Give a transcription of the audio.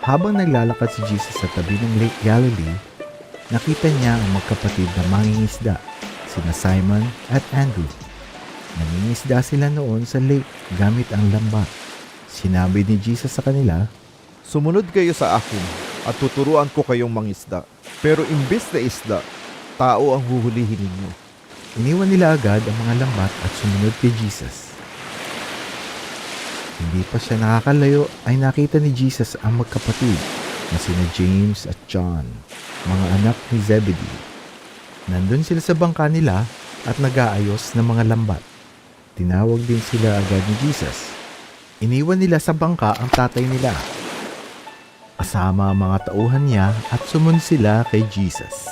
Habang naglalakad si Jesus sa tabi ng Lake Galilee, nakita niya ang magkapatid na mangingisda, sina Simon at Andrew. Nangingisda sila noon sa lake gamit ang lambat. Sinabi ni Jesus sa kanila, Sumunod kayo sa akin at tuturuan ko kayong mangisda. Pero imbes na isda, tao ang huhulihin ninyo. Iniwan nila agad ang mga lambat at sumunod kay Jesus. Hindi pa siya nakakalayo ay nakita ni Jesus ang magkapatid na sina James at John, mga anak ni Zebedee. Nandun sila sa bangka nila at nag-aayos ng mga lambat. Tinawag din sila agad ni Jesus. Iniwan nila sa bangka ang tatay nila. Kasama ang mga tauhan niya at sumunod sila kay Jesus.